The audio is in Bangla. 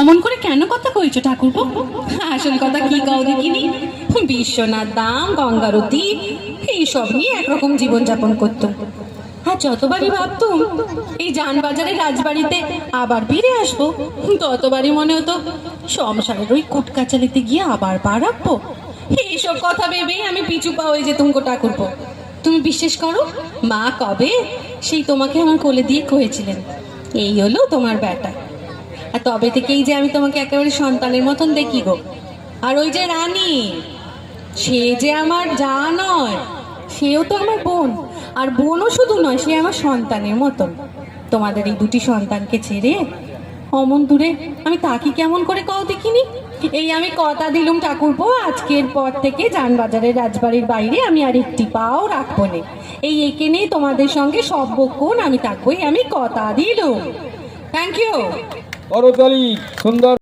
অমন করে কেন কথা কইছো ঠাকুরপো? আসল কথা কি কাউ দেখিনি? বিশ্বনাথ দাম গঙ্গারতী এইসব নিয়ে একরকম জীবনযাপন করতো। আর যতবারই ভাবতুম, এই যানবাজারের রাজবাড়িতে আবার ফিরে আসব, ততবারই মনে হতো সংসারের ওই কুটকাচালিতে গিয়ে আবার রাখব। এইসব কথা ভেবেই আমি পিছু পা হয়ে যেতুম গো ঠাকুরপো। তুমি বিশ্বাস করো, মা কবে সেই তোমাকে আমার কোলে দিয়ে কয়েছিলেন। এই হলো তোমার বেটা আর তবে থেকেই যে আমি তোমাকে একেবারে সন্তানের মতন দেখি গো। আর ওই যে রানী, সে যে আমার যা নয়, সেও তো আমার বোন। আর বোনও শুধু নয়, সে আমার সন্তানের মতন। তোমাদের এই দুটি সন্তানকে ছেড়ে অমন দূরে আমি তাকি কেমন করে কও দেখিনি? এই আমি কথা দিলুম ঠাকুরপো, আজকের পর থেকে যানবাজারের রাজবাড়ির বাইরে আমি আর একটি পাও রাখব না। এই একে নিয়ে তোমাদের সঙ্গে সব সর্বক্ষণ আমি থাকবোই, আমি কথা দিলুম। থ্যাংক ইউ করতালি সুন্দর